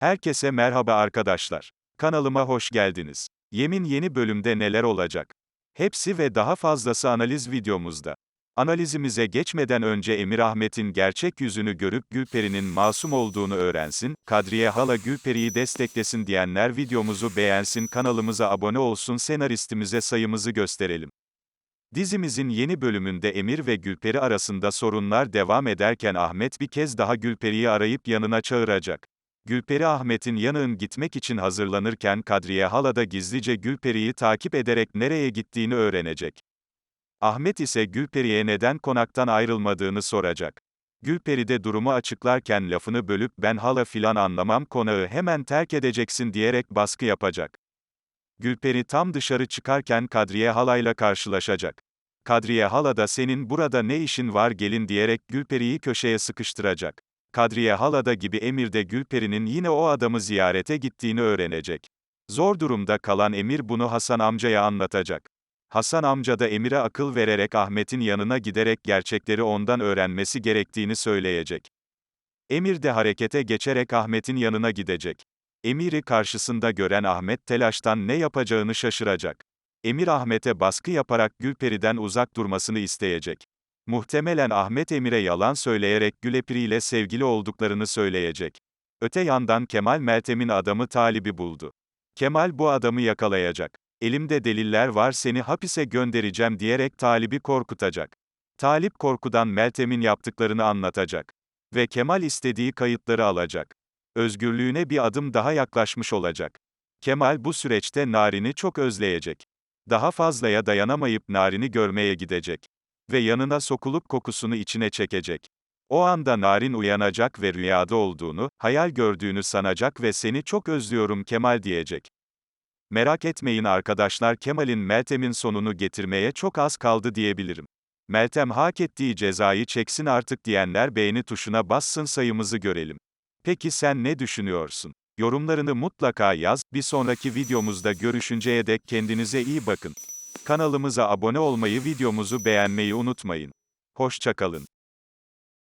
Herkese merhaba arkadaşlar. Kanalıma hoş geldiniz. Yemin yeni bölümde neler olacak? Hepsi ve daha fazlası analiz videomuzda. Analizimize geçmeden önce Emir Ahmet'in gerçek yüzünü görüp Gülperi'nin masum olduğunu öğrensin, Kadriye hala Gülperi'yi desteklesin diyenler videomuzu beğensin kanalımıza abone olsun senaristimize sayımızı gösterelim. Dizimizin yeni bölümünde Emir ve Gülperi arasında sorunlar devam ederken Ahmet bir kez daha Gülperi'yi arayıp yanına çağıracak. Gülperi Ahmet'in yanığın gitmek için hazırlanırken Kadriye hala da gizlice Gülperi'yi takip ederek nereye gittiğini öğrenecek. Ahmet ise Gülperi'ye neden konaktan ayrılmadığını soracak. Gülperi de durumu açıklarken lafını bölüp ben hala filan anlamam konağı hemen terk edeceksin diyerek baskı yapacak. Gülperi tam dışarı çıkarken Kadriye halayla karşılaşacak. Kadriye hala da senin burada ne işin var gelin diyerek Gülperi'yi köşeye sıkıştıracak. Kadriye halada gibi Emir de Gülperi'nin yine o adamı ziyarete gittiğini öğrenecek. Zor durumda kalan Emir bunu Hasan amcaya anlatacak. Hasan amca da Emir'e akıl vererek Ahmet'in yanına giderek gerçekleri ondan öğrenmesi gerektiğini söyleyecek. Emir de harekete geçerek Ahmet'in yanına gidecek. Emir'i karşısında gören Ahmet telaştan ne yapacağını şaşıracak. Emir Ahmet'e baskı yaparak Gülperi'den uzak durmasını isteyecek. Muhtemelen Ahmet Emir'e yalan söyleyerek Gülepiri ile sevgili olduklarını söyleyecek. Öte yandan Kemal Meltem'in adamı Talip'i buldu. Kemal bu adamı yakalayacak. Elimde deliller var seni hapise göndereceğim diyerek Talip'i korkutacak. Talip korkudan Meltem'in yaptıklarını anlatacak. Ve Kemal istediği kayıtları alacak. Özgürlüğüne bir adım daha yaklaşmış olacak. Kemal bu süreçte Narin'i çok özleyecek. Daha fazlaya dayanamayıp Narin'i görmeye gidecek. Ve yanına sokulup kokusunu içine çekecek. O anda Narin uyanacak ve rüyada olduğunu, hayal gördüğünü sanacak ve seni çok özlüyorum Kemal diyecek. Merak etmeyin arkadaşlar Kemal'in Meltem'in sonunu getirmeye çok az kaldı diyebilirim. Meltem hak ettiği cezayı çeksin artık diyenler beğeni tuşuna bassın sayımızı görelim. Peki sen ne düşünüyorsun? Yorumlarını mutlaka yaz, bir sonraki videomuzda görüşünceye dek kendinize iyi bakın. Kanalımıza abone olmayı videomuzu beğenmeyi unutmayın. Hoşçakalın.